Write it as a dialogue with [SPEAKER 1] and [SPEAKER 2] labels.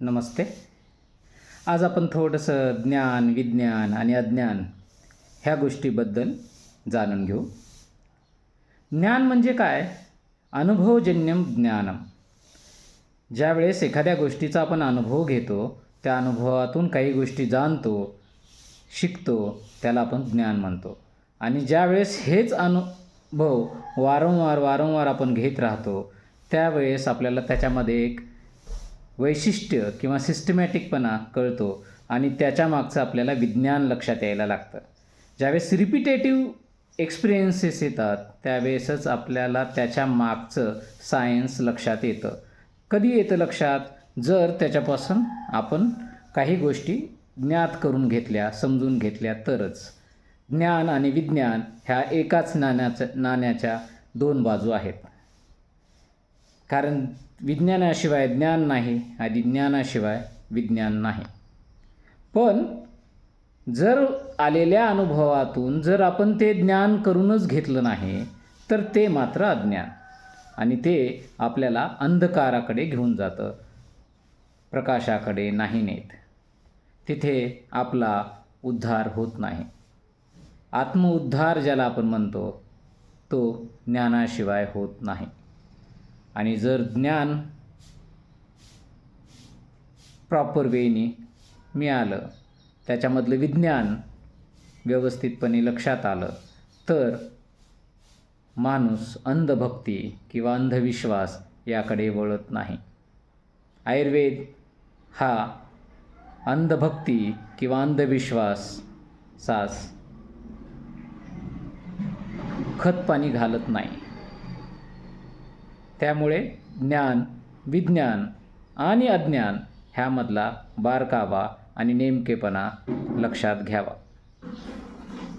[SPEAKER 1] नमस्ते. आज आपण थोडंसं ज्ञान विज्ञान आणि अज्ञान ह्या गोष्टीबद्दल जाणून घेऊ. ज्ञान म्हणजे काय? अनुभवजन्यम ज्ञानम. ज्यावेळेस एखाद्या गोष्टीचा आपण अनुभव घेतो त्या अनुभवातून काही गोष्टी जाणतो शिकतो त्याला आपण ज्ञान म्हणतो. आणि ज्यावेळेस हेच अनुभव वारंवार वारंवार आपण घेत राहतो त्यावेळेस आपल्याला त्याच्यामध्ये एक वैशिष्ट्य किंवा सिस्टमॅटिकपणा कळतो आणि त्याच्या मागचं आपल्याला विज्ञान लक्षात यायला लागतं. ज्यावेळेस रिपिटेटिव्ह एक्सपिरियन्सेस येतात त्यावेळेसच आपल्याला त्याच्या मागचं सायन्स लक्षात येतं. कधी येतं लक्षात? जर त्याच्यापासून आपण काही गोष्टी ज्ञात करून घेतल्या समजून घेतल्या तरच. ज्ञान आणि विज्ञान ह्या एकाच नाण्याच्या नाण्याच्या दोन बाजू आहेत. कारण विज्ञानाशिवाय ज्ञान नाही आणि ज्ञानाशिवाय विज्ञान नाही. पण जर आलेल्या अनुभवातून जर आपण ते ज्ञान करूनच घेतलं नाही तर ते मात्र अज्ञान आणि ते आपल्याला अंधकाराकडे घेऊन जातं. प्रकाशाकडे नाही नेत. तिथे आपला उद्धार होत नाही. आत्मउद्धार ज्याला आपण म्हणतो तो ज्ञानाशिवाय होत नाही. आणि जर ज्ञान प्रॉपर वेने मिळालं त्याच्यामधलं विज्ञान व्यवस्थितपणे लक्षात आलं तर माणूस अंधभक्ती किंवा अंधविश्वास याकडे वळत नाही. आयुर्वेद हा अंधभक्ती किंवा अंधविश्वास सास खतपाणी घालत नाही. त्यामुळे ज्ञान विज्ञान आणि अज्ञान ह्यामधला बारकावा आणि नेमकेपणा लक्षात घ्यावा.